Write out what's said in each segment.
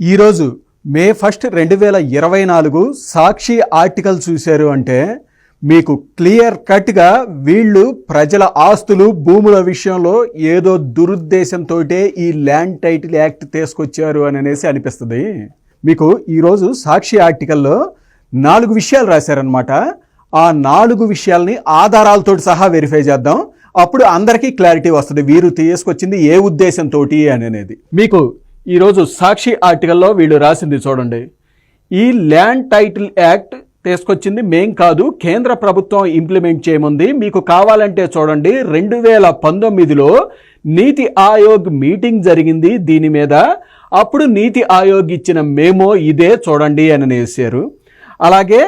ఈరోజు May first రెండు వేల ఇరవై నాలుగు సాక్షి ఆర్టికల్ చూశారు అంటే మీకు క్లియర్ కట్గా వీళ్ళు ప్రజల ఆస్తులు భూముల విషయంలో ఏదో దురుద్దేశంతో ఈ ల్యాండ్ టైటిల్ యాక్ట్ తీసుకొచ్చారు అని అనేసి అనిపిస్తుంది. మీకు ఈరోజు సాక్షి ఆర్టికల్లో నాలుగు విషయాలు రాశారనమాట ఆ నాలుగు విషయాల్ని ఆధారాలతో సహా వెరిఫై చేద్దాం. అప్పుడు అందరికీ క్లారిటీ వస్తుంది వీరు తీసుకొచ్చింది ఏ ఉద్దేశంతో అని అనేది. మీకు ఈరోజు సాక్షి ఆర్టికల్లో వీళ్ళు రాసింది చూడండి. ఈ ల్యాండ్ టైటిల్ యాక్ట్ తీసుకొచ్చింది మేం కాదు కేంద్ర ప్రభుత్వం ఇంప్లిమెంట్ చేయముంది. మీకు కావాలంటే చూడండి రెండు వేల పంతొమ్మిదిలో నీతి ఆయోగ్ మీటింగ్ జరిగింది దీని మీద. అప్పుడు నీతి ఆయోగ్ ఇచ్చిన మేమో ఇదే చూడండి అని వేసారు అలాగే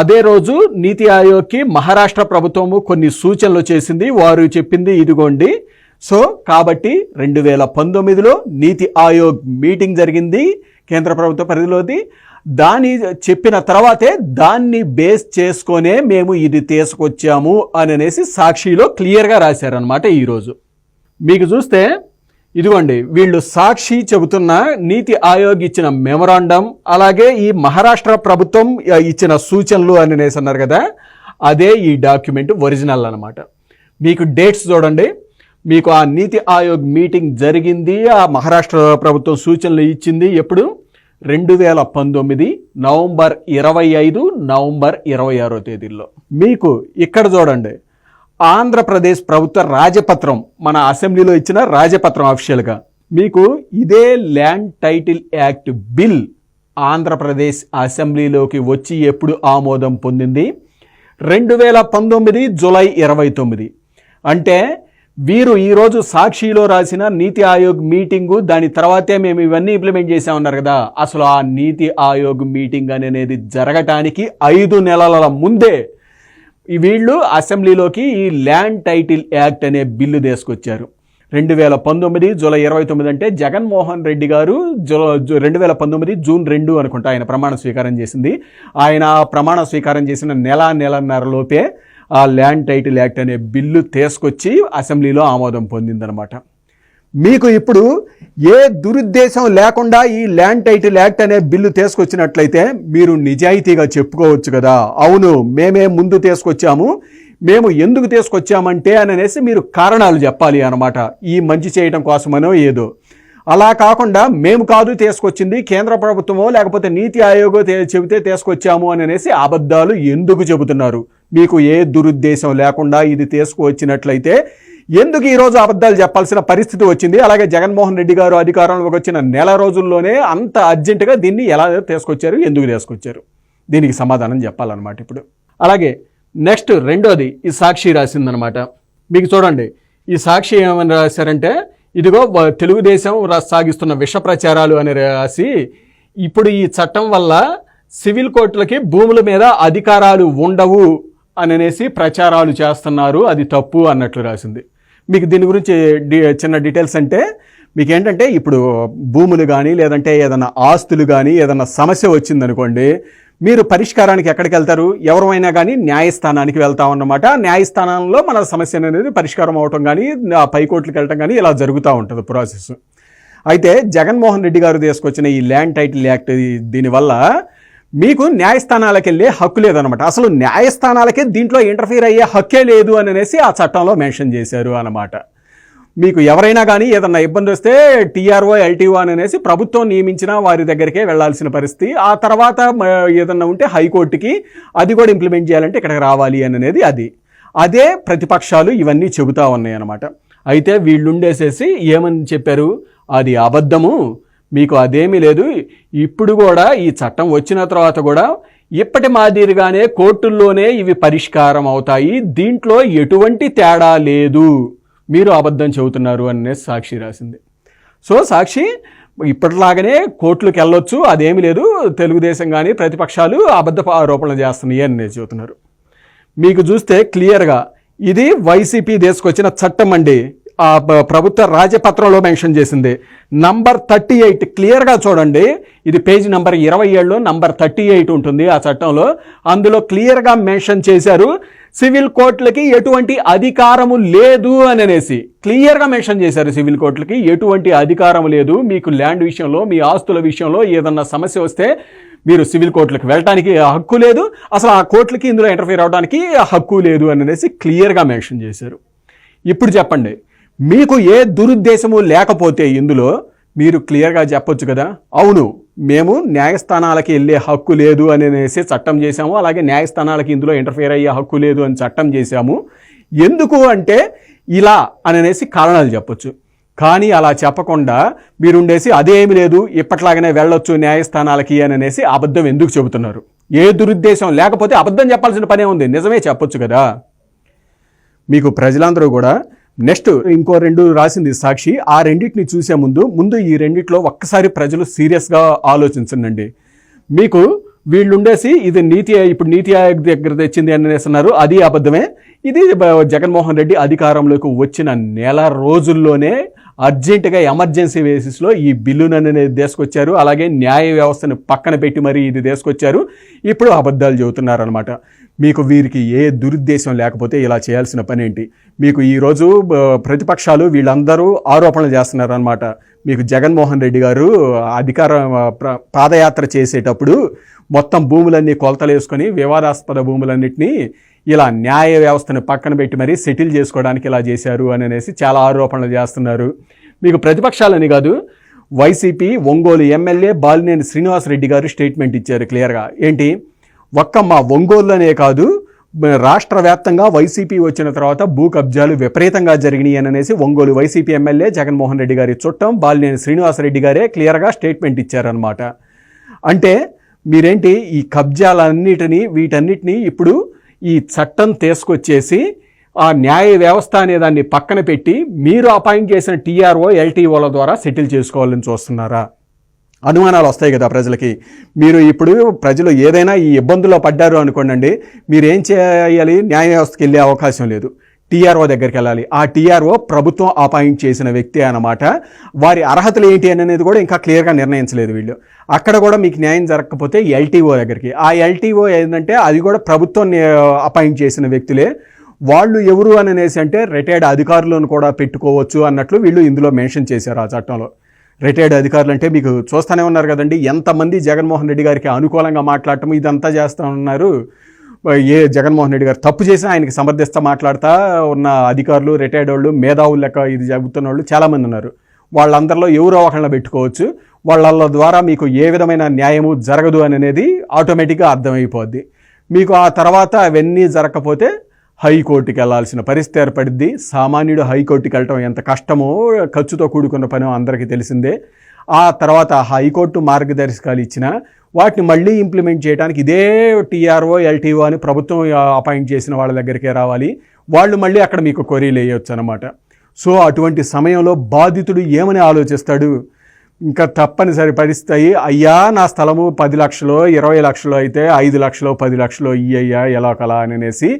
అదే రోజు నీతి ఆయోగ్కి మహారాష్ట్ర ప్రభుత్వము కొన్ని సూచనలు చేసింది. వారు చెప్పింది ఇదిగోండి సో కాబట్టి రెండు వేల పంతొమ్మిదిలో నీతి ఆయోగ్ మీటింగ్ జరిగింది కేంద్ర ప్రభుత్వ పరిధిలోది. దాని చెప్పిన తర్వాతే దాన్ని బేస్ చేసుకొనే మేము ఇది తీసుకొచ్చాము అని అనేసి సాక్షిలో క్లియర్గా రాశారనమాట ఈరోజు మీకు చూస్తే ఇదిగోండి వీళ్ళు సాక్షి చెబుతున్న నీతి ఆయోగ్ ఇచ్చిన మెమరాండం అలాగే ఈ మహారాష్ట్ర ప్రభుత్వం ఇచ్చిన సూచనలు అని అనేసి అన్నారు కదా అదే ఈ డాక్యుమెంట్ ఒరిజినల్ అన్నమాట. మీకు డేట్స్ చూడండి. మీకు ఆ నీతి ఆయోగ్ మీటింగ్ జరిగింది ఆ మహారాష్ట్ర ప్రభుత్వం సూచనలు ఇచ్చింది ఎప్పుడు? రెండు వేల పంతొమ్మిది నవంబర్ ఇరవై ఐదు నవంబర్ ఇరవై ఆరో తేదీల్లో. మీకు ఇక్కడ చూడండి. ఆంధ్రప్రదేశ్ ప్రభుత్వ రాజపత్రం మన అసెంబ్లీలో ఇచ్చిన రాజపత్రం అఫీషియల్గా మీకు ఇదే land title act bill Andhra Pradesh అసెంబ్లీలోకి వచ్చి ఎప్పుడు ఆమోదం పొందింది? రెండు వేల పంతొమ్మిది జులై ఇరవై తొమ్మిది. అంటే వీరు ఈరోజు సాక్షిలో రాసిన నీతి ఆయోగ్ మీటింగు దాని తర్వాతే మేము ఇవన్నీ ఇంప్లిమెంట్ చేసామన్నారు కదా. అసలు ఆ నీతి ఆయోగ్ మీటింగ్ అనేది జరగటానికి ఐదు నెలల ముందే ఈ వీళ్ళు అసెంబ్లీలోకి ఈ ల్యాండ్ టైటిల్ యాక్ట్ అనే బిల్లు తీసుకొచ్చారు. రెండు వేల పంతొమ్మిది జూలై ఇరవై తొమ్మిది అంటే జగన్మోహన్ రెడ్డి గారు జు రెండు వేల పంతొమ్మిది జూన్ రెండు అనుకుంటా ఆయన ప్రమాణ స్వీకారం చేసింది. ఆయన ఆ ప్రమాణ స్వీకారం చేసిన నెల నెలన్నర లోపే ఆ ల్యాండ్ టైటిల్ యాక్ట్ అనే బిల్లు తీసుకొచ్చి అసెంబ్లీలో ఆమోదం పొందిందనమాట మీకు ఇప్పుడు ఏ దురుద్దేశం లేకుండా ఈ ల్యాండ్ టైటిల్ యాక్ట్ అనే బిల్లు తీసుకొచ్చినట్లయితే మీరు నిజాయితీగా చెప్పుకోవచ్చు కదా. అవును మేమే ముందు తీసుకొచ్చాము మేము ఎందుకు తీసుకొచ్చామంటే అని అనేసి మీరు కారణాలు చెప్పాలి అనమాట ఈ మంచి చేయడం కోసమనో ఏదో. అలా కాకుండా మేము కాదు తీసుకొచ్చింది కేంద్ర ప్రభుత్వమో లేకపోతే నీతి ఆయోగో చెబితే తీసుకొచ్చాము అని అనేసి అబద్ధాలు ఎందుకు చెబుతున్నారు? మీకు ఏ దురుద్దేశం లేకుండా ఇది తీసుకువచ్చినట్లయితే ఎందుకు ఈరోజు అబద్ధాలు చెప్పాల్సిన పరిస్థితి వచ్చింది? అలాగే జగన్మోహన్ రెడ్డి గారు అధికారంలోకి వచ్చిన నెల రోజుల్లోనే అంత అర్జెంటుగా దీన్ని ఎలా తీసుకొచ్చారు? ఎందుకు తీసుకొచ్చారు? దీనికి సమాధానం చెప్పాలన్నమాట ఇప్పుడు. అలాగే నెక్స్ట్ రెండోది ఈ సాక్షి రాసిందనమాట మీకు చూడండి ఈ సాక్షి ఏమని రాశారంటే ఇదిగో తెలుగుదేశం సాగిస్తున్న విష ప్రచారాలు అని రాసి ఇప్పుడు ఈ చట్టం వల్ల సివిల్ కోర్టులకి భూముల మీద అధికారాలు ఉండవు. అనేసి ప్రచారాలు చేస్తున్నారు. అది తప్పు అన్నట్లు రాసింది. మీకు దీని గురించి డి చిన్న డీటెయిల్స్ అంటే మీకు ఏంటంటే ఇప్పుడు భూములు కానీ లేదంటే ఏదైనా ఆస్తులు కానీ ఏదైనా సమస్య వచ్చిందనుకోండి మీరు పరిష్కారానికి ఎక్కడికి వెళ్తారు? ఎవరైనా కానీ న్యాయస్థానానికి వెళ్తామన్నమాట న్యాయస్థానంలో మన సమస్య అనేది పరిష్కారం అవటం కానీ ఆ పైకోర్టులకు వెళ్ళటం కానీ ఇలా జరుగుతూ ఉంటుంది ప్రాసెస్. అయితే జగన్మోహన్ రెడ్డి గారు తీసుకొచ్చిన ఈ ల్యాండ్ టైటిల్ యాక్ట్ దీనివల్ల మీకు న్యాయస్థానాలకు వెళ్ళే హక్కు లేదనమాట అసలు న్యాయస్థానాలకే దీంట్లో ఇంటర్ఫీర్ అయ్యే హక్కే లేదు అని అనేసి ఆ చట్టంలో మెన్షన్ చేశారు అనమాట మీకు ఎవరైనా కానీ ఏదన్నా ఇబ్బంది వస్తే టీఆర్ఓ ఎల్టీఓ అని అనేసి ప్రభుత్వం నియమించిన వారి దగ్గరికే వెళ్ళాల్సిన పరిస్థితి. ఆ తర్వాత ఏదన్నా ఉంటే హైకోర్టుకి అది కూడా ఇంప్లిమెంట్ చేయాలంటే ఇక్కడికి రావాలి అని అనేది అది. అదే ప్రతిపక్షాలు ఇవన్నీ చెబుతా ఉన్నాయి అనమాట అయితే వీళ్ళుండేసేసి ఏమని చెప్పారు? అది అబద్ధము. మీకు అదేమీ లేదు. ఇప్పుడు కూడా ఈ చట్టం వచ్చిన తర్వాత కూడా ఇప్పటి మాదిరిగానే కోర్టుల్లోనే ఇవి పరిష్కారం అవుతాయి. దీంట్లో ఎటువంటి తేడా లేదు. మీరు అబద్ధం చెబుతున్నారు అనేసి సాక్షి రాసింది. సో సాక్షి ఇప్పటిలాగానే కోర్టులకు వెళ్ళొచ్చు అదేమి లేదు. తెలుగుదేశం కానీ ప్రతిపక్షాలు అబద్ధ ఆరోపణలు చేస్తున్నాయి అని చెబుతున్నారు. మీకు చూస్తే క్లియర్గా ఇది వైసీపీ తీసుకొచ్చిన చట్టం అండి. ప్రభుత్వ రాజపత్రంలో మెన్షన్ చేసింది. నంబర్ థర్టీ ఎయిట్ క్లియర్గా చూడండి. ఇది పేజ్ నంబర్ ఇరవై ఏడులో నంబర్ థర్టీ ఎయిట్ ఉంటుంది ఆ చట్టంలో. అందులో క్లియర్గా మెన్షన్ చేశారు సివిల్ కోర్టులకి ఎటువంటి అధికారము లేదు అని అనేసి. క్లియర్గా మెన్షన్ చేశారు సివిల్ కోర్టులకి ఎటువంటి అధికారం లేదు. మీకు ల్యాండ్ విషయంలో మీ ఆస్తుల విషయంలో ఏదన్నా సమస్య వస్తే మీరు సివిల్ కోర్టులకు వెళ్ళడానికి హక్కు లేదు. అసలు ఆ కోర్టులకి ఇందులో ఇంటర్ఫీర్ అవడానికి హక్కు లేదు అని అనేసి క్లియర్గా మెన్షన్ చేశారు. ఇప్పుడు చెప్పండి మీకు ఏ దురుద్దేశము లేకపోతే ఇందులో మీరు క్లియర్గా చెప్పొచ్చు కదా? అవును మేము న్యాయస్థానాలకి వెళ్ళే హక్కు లేదు అనేసి చట్టం చేశాము అలాగే న్యాయస్థానాలకి ఇందులో ఇంటర్ఫియర్ అయ్యే హక్కు లేదు అని చట్టం చేశాము. ఎందుకు అంటే ఇలా అని అనేసి కారణాలు చెప్పొచ్చు. కానీ అలా చెప్పకుండా మీరుండేసి అదేమి లేదు ఇప్పట్లాగనే వెళ్ళొచ్చు న్యాయస్థానాలకి అని అనేసి అబద్ధం ఎందుకు చెబుతున్నారు? ఏ దురుద్దేశం లేకపోతే అబద్ధం చెప్పాల్సిన పనే ఉంది నిజమే చెప్పొచ్చు కదా? మీకు ప్రజలందరూ కూడా నెక్స్ట్ ఇంకో రెండు రాసింది సాక్షి. ఆ రెండింటిని చూసే ముందు ముందు ఈ రెండిట్లో ఒక్కసారి ప్రజలు సీరియస్గా ఆలోచించండి మీకు వీళ్ళుండేసి ఇది నీతి ఇప్పుడు నీతి ఆయోగ్ దగ్గర తెచ్చింది అని అనేస్తున్నారు. అది అబద్ధమే. ఇది జగన్మోహన్ రెడ్డి అధికారంలోకి వచ్చిన నెల రోజుల్లోనే అర్జెంటుగా ఎమర్జెన్సీ బేసిస్లో ఈ బిల్లును అనేది తీసుకొచ్చారు. అలాగే న్యాయ వ్యవస్థను పక్కన పెట్టి మరీ ఇది తీసుకొచ్చారు. ఇప్పుడు అబద్ధాలు చెబుతున్నారనమాట మీకు వీరికి ఏ దురుద్దేశం లేకపోతే ఇలా చేయాల్సిన పని ఏంటి మీకు ఈరోజు ప్రతిపక్షాలు వీళ్ళందరూ ఆరోపణలు చేస్తున్నారనమాట మీకు జగన్మోహన్ రెడ్డి గారు అధికార పాదయాత్ర చేసేటప్పుడు మొత్తం భూములన్నీ కొలతలు వేసుకొని వివాదాస్పద భూములన్నింటినీ ఇలా న్యాయ వ్యవస్థను పక్కన పెట్టి మరీ సెటిల్ చేసుకోవడానికి ఇలా చేశారు అని అనేసి చాలా ఆరోపణలు చేస్తున్నారు. మీకు ప్రతిపక్షాలని కాదు వైసీపీ ఒంగోలు ఎమ్మెల్యే బాలినేని శ్రీనివాసరెడ్డి గారు స్టేట్మెంట్ ఇచ్చారు క్లియర్గా. ఏంటి? ఒక్క మా ఒంగోలులోనే కాదు రాష్ట్ర వ్యాప్తంగా వైసీపీ వచ్చిన తర్వాత భూ కబ్జాలు విపరీతంగా జరిగినాయి అని అనేసి ఒంగోలు వైసీపీ ఎమ్మెల్యే జగన్మోహన్ రెడ్డి గారి చుట్టం బాలినేని శ్రీనివాసరెడ్డి గారే క్లియర్గా స్టేట్మెంట్ ఇచ్చారనమాట అంటే మీరేంటి? ఈ కబ్జాలన్నిటినీ వీటన్నిటినీ ఇప్పుడు ఈ చట్టం తీసుకొచ్చేసి ఆ న్యాయ వ్యవస్థ అనే దాన్ని పక్కన పెట్టి మీరు అపాయింట్ చేసిన టీఆర్ఓ ఎల్టీఓల ద్వారా సెటిల్ చేసుకోవాలని చూస్తున్నారా? అనుమానాలు వస్తాయి కదా ప్రజలకి. మీరు ఇప్పుడు ప్రజలు ఏదైనా ఈ ఇబ్బందుల్లో పడ్డారు అనుకోండి మీరు ఏం చేయాలి? న్యాయ వ్యవస్థకి వెళ్ళే అవకాశం లేదు. టీఆర్ఓ దగ్గరికి వెళ్ళాలి. ఆ టీఆర్ఓ ప్రభుత్వం అపాయింట్ చేసిన వ్యక్తి అన్నమాట. వారి అర్హతలు ఏంటి అనేది కూడా ఇంకా క్లియర్గా నిర్ణయించలేదు వీళ్ళు. అక్కడ కూడా మీకు న్యాయం జరగకపోతే ఎల్టీఓ దగ్గరికి. ఆ ఎల్టీఓ ఏంటంటే అది కూడా ప్రభుత్వం అపాయింట్ చేసిన వ్యక్తులే. వాళ్ళు ఎవరు అని అనేసి అంటే రిటైర్డ్ అధికారులను కూడా పెట్టుకోవచ్చు అన్నట్లు వీళ్ళు ఇందులో మెన్షన్ చేశారు ఆ చట్టంలో. రిటైర్డ్ అధికారులు అంటే మీకు చూస్తూనే ఉన్నారు కదండి. ఎంతమంది జగన్మోహన్ రెడ్డి గారికి అనుకూలంగా మాట్లాడటం ఇదంతా చేస్తూ ఉన్నారు. ఏ జగన్మోహన్ రెడ్డి గారు తప్పు చేసినా ఆయనకి సమర్థిస్తా మాట్లాడుతూ ఉన్న అధికారులు రిటైర్డ్ వాళ్ళు మేధావులు లెక్క ఇది చెబుతున్న వాళ్ళు చాలామంది ఉన్నారు. వాళ్ళందరిలో ఎవరో ఒకళ్ళని పెట్టుకోవచ్చు? వాళ్ళ ద్వారా మీకు ఏ విధమైన న్యాయము జరగదు అనేది ఆటోమేటిక్గా అర్థమైపోద్ది. మీకు ఆ తర్వాత అవన్నీ జరగకపోతే హైకోర్టుకి వెళ్ళాల్సిన పరిస్థితి ఏర్పడింది సామాన్యుడు హైకోర్టుకి వెళ్ళటం ఎంత కష్టమో ఖర్చుతో కూడుకున్న పని అందరికీ తెలిసిందే. ఆ తర్వాత హైకోర్టు మార్గదర్శకాలు ఇచ్చిన వాటిని మళ్ళీ ఇంప్లిమెంట్ చేయడానికి ఇదే టీఆర్ఓ ఎల్టీఓ అని ప్రభుత్వం అపాయింట్ చేసిన వాళ్ళ దగ్గరికే రావాలి. వాళ్ళు మళ్ళీ అక్కడ మీకు కొరీలు వేయొచ్చు అనమాట సో అటువంటి సమయంలో బాధితుడు ఏమని ఆలోచిస్తాడు? ఇంకా తప్పనిసరి పరిస్థితి అయ్యా నా స్థలము పది లక్షలు ఇరవై లక్షలు అయితే ఐదు లక్షలు పది లక్షలు ఇయ్యయ్యా ఎలా కలా అని అనేసి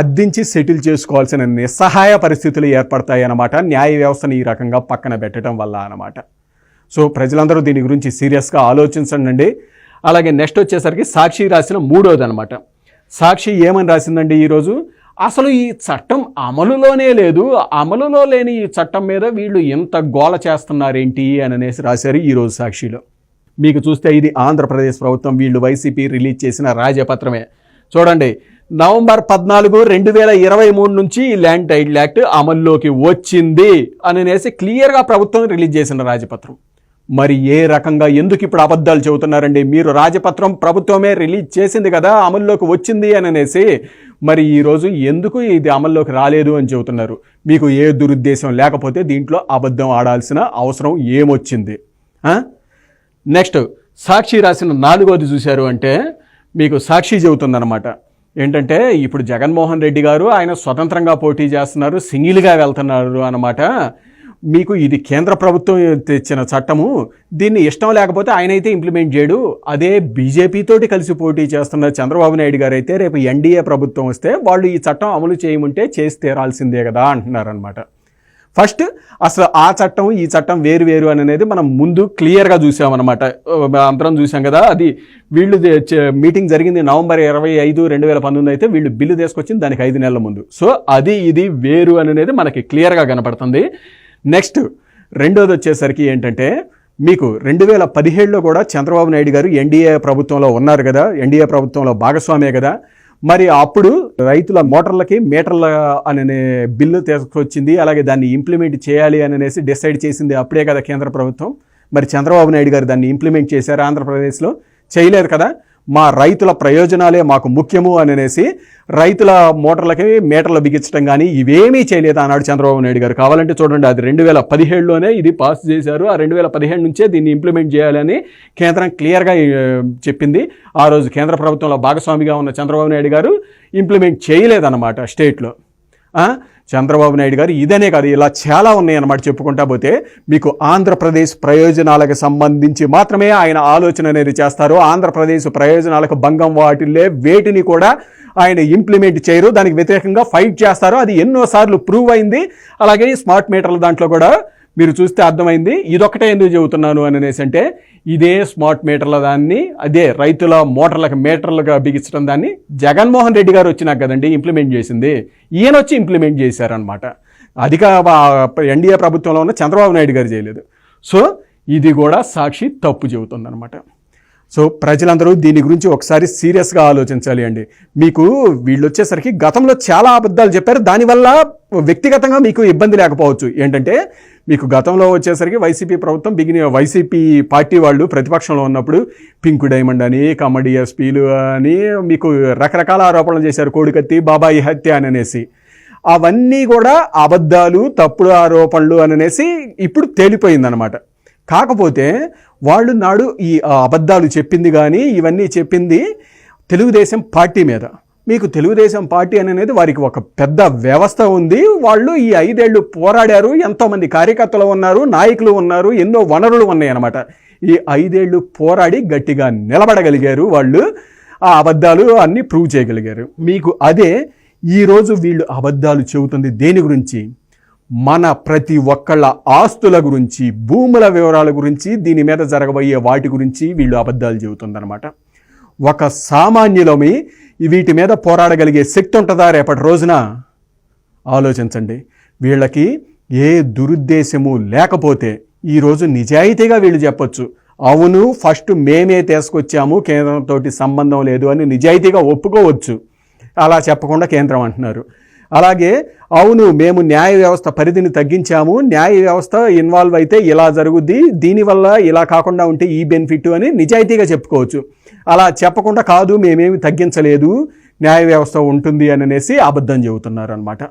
అద్దించి సెటిల్ చేసుకోవాల్సిన నిస్సహాయ పరిస్థితులు ఏర్పడతాయి అన్నమాట. న్యాయ వ్యవస్థను ఈ రకంగా పక్కన పెట్టడం వల్ల అన్నమాట. సో ప్రజలందరూ దీని గురించి సీరియస్గా ఆలోచించండి అలాగే నెక్స్ట్ వచ్చేసరికి సాక్షి రాసిన మూడోది అనమాట సాక్షి ఏమని రాసిందండి ఈరోజు? అసలు ఈ చట్టం అమలులోనే లేదు. అమలులో లేని ఈ చట్టం మీద వీళ్ళు ఎంత గోల చేస్తున్నారేంటి అని అనేసి రాశారు ఈరోజు సాక్షిలో. మీకు చూస్తే ఇది ఆంధ్రప్రదేశ్ ప్రభుత్వం వీళ్ళు వైసీపీ రిలీజ్ చేసిన రాజపత్రమే. చూడండి నవంబర్ పద్నాలుగు రెండు వేల ఇరవై మూడు నుంచి ఈ ల్యాండ్ టైటిల్ యాక్ట్ అమల్లోకి వచ్చింది అనేసి క్లియర్గా ప్రభుత్వం రిలీజ్ చేసిన రాజపత్రం. మరి ఏ రకంగా ఎందుకు ఇప్పుడు అబద్ధాలు చెబుతున్నారండి? మీరు రాజపత్రం ప్రభుత్వమే రిలీజ్ చేసింది కదా అమల్లోకి వచ్చింది అని అనేసి మరి ఈరోజు ఎందుకు ఇది అమల్లోకి రాలేదు అని చెబుతున్నారు? మీకు ఏ దురుద్దేశం? లేకపోతే దీంట్లో అబద్ధం ఆడాల్సిన అవసరం ఏమొచ్చింది? నెక్స్ట్ సాక్షి రాసిన నాలుగోది చూశారు అంటే మీకు సాక్షి చెబుతుందన్నమాట. ఏంటంటే ఇప్పుడు జగన్మోహన్ రెడ్డి గారు ఆయన స్వతంత్రంగా పోటీ చేస్తున్నారు సింగిల్గా వెళ్తున్నారు అన్నమాట. మీకు ఇది కేంద్ర ప్రభుత్వం తెచ్చిన చట్టము. దీన్ని ఇష్టం లేకపోతే ఆయన అయితే ఇంప్లిమెంట్ చేయడు. అదే బీజేపీతోటి కలిసి పోటీ చేస్తున్న చంద్రబాబు నాయుడు గారు అయితే రేపు ఎన్డీఏ ప్రభుత్వం వస్తే వాళ్ళు ఈ చట్టం అమలు చేయమంటే చేసి తీరాల్సిందే కదా అంటున్నారనమాట ఫస్ట్ అసలు ఆ చట్టం ఈ చట్టం వేరు వేరు అనేది మనం ముందు క్లియర్గా చూసామన్నమాట. అందరం చూసాం కదా అది వీళ్ళు మీటింగ్ జరిగింది నవంబర్ ఇరవై ఐదు రెండు వేల పంతొమ్మిది అయితే వీళ్ళు బిల్లు తీసుకొచ్చింది దానికి ఐదు నెలల ముందు. సో అది ఇది వేరు అనేది మనకి క్లియర్గా కనపడుతుంది. నెక్స్ట్ రెండోది వచ్చేసరికి ఏంటంటే మీకు రెండు వేల పదిహేడులో కూడా చంద్రబాబు నాయుడు గారు ఎన్డీఏ ప్రభుత్వంలో ఉన్నారు కదా ఎన్డీఏ ప్రభుత్వంలో భాగస్వామే కదా. మరి అప్పుడు రైతుల మోటార్లకి మీటర్ల అనే బిల్లు తీసుకొచ్చింది అలాగే దాన్ని ఇంప్లిమెంట్ చేయాలి అని అనేసి డిసైడ్ చేసింది అప్పుడే కదా కేంద్ర ప్రభుత్వం. మరి చంద్రబాబు నాయుడు గారు దాన్ని ఇంప్లిమెంట్ చేశారు ఆంధ్రప్రదేశ్లో. చేయలేదు కదా. మా రైతుల ప్రయోజనాలే మాకు ముఖ్యము అని అనేసి రైతుల మోటార్లకి మీటర్లు బిగించడం కానీ ఇవేమీ చేయలేదు అన్నాడు చంద్రబాబు నాయుడు గారు. కావాలంటే చూడండి అది రెండు వేల పదిహేడులోనే ఇది పాస్ చేశారు. ఆ రెండు వేల పదిహేడు నుంచే దీన్ని ఇంప్లిమెంట్ చేయాలని కేంద్రం క్లియర్గా చెప్పింది. ఆ రోజు కేంద్ర ప్రభుత్వంలో భాగస్వామిగా ఉన్న చంద్రబాబు నాయుడు గారు ఇంప్లిమెంట్ చేయలేదన్నమాట స్టేట్లో. చంద్రబాబు నాయుడు గారు ఇదనే కాదు ఇలా చాలా ఉన్నాయన్నమాట చెప్పుకుంటా పోతే మీకు ఆంధ్రప్రదేశ్ ప్రయోజనాలకు సంబంధించి మాత్రమే ఆయన ఆలోచన అనేది చేస్తారు. ఆంధ్రప్రదేశ్ ప్రయోజనాలకు భంగం వాటిల్లే వేటిని కూడా ఆయన ఇంప్లిమెంట్ చేయరు. దానికి వ్యతిరేకంగా ఫైట్ చేస్తారు. అది ఎన్నోసార్లు ప్రూవ్ అయింది. అలాగే స్మార్ట్ మీటర్ల దాంట్లో కూడా మీరు చూస్తే అర్థమైంది ఇదొకటే ఎందుకు చెబుతున్నాను అని అనేసి అంటే ఇదే స్మార్ట్ మీటర్ల దాన్ని అదే రైతుల మోటార్లకు మీటర్లుగా బిగించడం దాన్ని జగన్మోహన్ రెడ్డి గారు వచ్చినాక కదండి ఇంప్లిమెంట్ చేసింది. ఈయన వచ్చి ఇంప్లిమెంట్ చేశారనమాట అధిక ఎన్డీఏ ప్రభుత్వంలో ఉన్న చంద్రబాబు నాయుడు గారు చేయలేదు. సో ఇది కూడా సాక్షి తప్పు చెబుతుందనమాట సో ప్రజలందరూ దీని గురించి ఒకసారి సీరియస్గా ఆలోచించాలి అండి. మీకు వీళ్ళు వచ్చేసరికి గతంలో చాలా అబద్ధాలు చెప్పారు. దానివల్ల వ్యక్తిగతంగా మీకు ఇబ్బంది లేకపోవచ్చు. ఏంటంటే మీకు గతంలో వచ్చేసరికి వైసీపీ ప్రభుత్వం బిగిన వైసీపీ పార్టీ వాళ్ళు ప్రతిపక్షంలో ఉన్నప్పుడు పింక్ డైమండ్ అని కమడి ఎస్పీలు అని మీకు రకరకాల ఆరోపణలు చేశారు. కోడికత్తి బాబాయి హత్య అని అనేసి. అవన్నీ కూడా అబద్ధాలు తప్పుడు ఆరోపణలు అని అనేసి ఇప్పుడు తేలిపోయిందనమాట కాకపోతే వాళ్ళు నాడు ఈ అబద్ధాలు చెప్పింది కానీ ఇవన్నీ చెప్పింది తెలుగుదేశం పార్టీ మీద. మీకు తెలుగుదేశం పార్టీ అనేది వారికి ఒక పెద్ద వ్యవస్థ ఉంది. వాళ్ళు ఈ ఐదేళ్ళు పోరాడారు. ఎంతోమంది కార్యకర్తలు ఉన్నారు నాయకులు ఉన్నారు ఎన్నో వనరులు ఉన్నాయన్నమాట. ఈ ఐదేళ్ళు పోరాడి గట్టిగా నిలబడగలిగారు వాళ్ళు. ఆ అబద్ధాలు అన్నీ ప్రూవ్ చేయగలిగారు. మీకు అదే ఈరోజు వీళ్ళు అబద్ధాలు చెబుతుంది దేని గురించి? మన ప్రతి ఒక్కళ్ళ ఆస్తుల గురించి భూముల వివరాల గురించి దీని మీద జరగబోయే వాటి గురించి వీళ్ళు అబద్ధాలు చెబుతుందన్నమాట. ఒక సామాన్యులమి వీటి మీద పోరాడగలిగే శక్తి ఉంటుందా రేపటి రోజున? ఆలోచించండి. వీళ్ళకి ఏ దురుద్దేశము లేకపోతే ఈరోజు నిజాయితీగా వీళ్ళు చెప్పొచ్చు. అవును ఫస్ట్ మేమే తీసుకొచ్చాము కేంద్రంతో సంబంధం లేదు అని నిజాయితీగా ఒప్పుకోవచ్చు. అలా చెప్పకుండా కేంద్రం అంటున్నారు. అలాగే అవును మేము న్యాయ వ్యవస్థ పరిధిని తగ్గించాము. న్యాయ వ్యవస్థ ఇన్వాల్వ్ అయితే ఇలా జరుగుద్ది. దీనివల్ల ఇలా కాకుండా ఉంటే ఈ బెనిఫిట్ అని నిజాయితీగా చెప్పుకోవచ్చు. అలా చెప్పకుండా కాదు మేమేమి తగ్గించలేదు. న్యాయ వ్యవస్థ ఉంటుంది అని అనేసి అబద్ధం చెబుతున్నారు అనమాట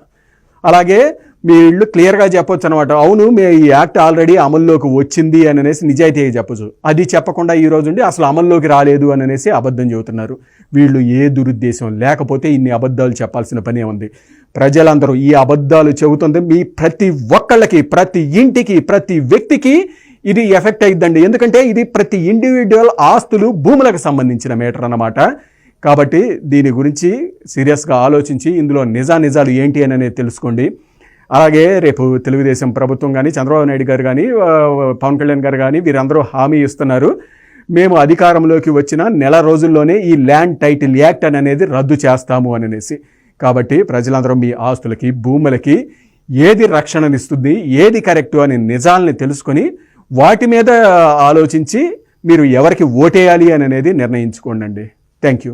అలాగే మీ ఇళ్ళు క్లియర్గా చెప్పొచ్చు అనమాట అవును మే ఈ యాక్ట్ ఆల్రెడీ అమల్లోకి వచ్చింది అని అనేసి నిజాయితీగా చెప్పొచ్చు. అది చెప్పకుండా ఈ రోజు ఉండి అసలు అమల్లోకి రాలేదు అని అనేసి అబద్ధం చెబుతున్నారు. వీళ్ళు ఏ దురుద్దేశం లేకపోతే ఇన్ని అబద్ధాలు చెప్పాల్సిన పనే ఉంది ప్రజలందరూ ఈ అబద్ధాలు చెబుతుంది మీ ప్రతి ఒక్కళ్ళకి ప్రతి ఇంటికి ప్రతి వ్యక్తికి ఇది ఎఫెక్ట్ అయిద్దండి. ఎందుకంటే ఇది ప్రతి ఇండివిజువల్ ఆస్తులు భూములకు సంబంధించిన మేటర్ అన్నమాట. కాబట్టి దీని గురించి సీరియస్గా ఆలోచించి ఇందులో నిజా నిజాలు ఏంటి అని అనేది తెలుసుకోండి. అలాగే రేపు తెలుగుదేశం ప్రభుత్వం కానీ చంద్రబాబు నాయుడు గారు కానీ పవన్ కళ్యాణ్ గారు కానీ వీరందరూ హామీ ఇస్తున్నారు. మేము అధికారంలోకి వచ్చిన నెల రోజుల్లోనే ఈ ల్యాండ్ టైటిల్ యాక్ట్ అని అనేది రద్దు చేస్తాము అని అనేసి. కాబట్టి ప్రజలందరూ మీ ఆస్తులకి భూములకి ఏది రక్షణనిస్తుంది ఏది కరెక్టు అని నిజాలని తెలుసుకొని వాటి మీద ఆలోచించి మీరు ఎవరికి ఓటేయాలి అని అనేది నిర్ణయించుకోండి థ్యాంక్ యూ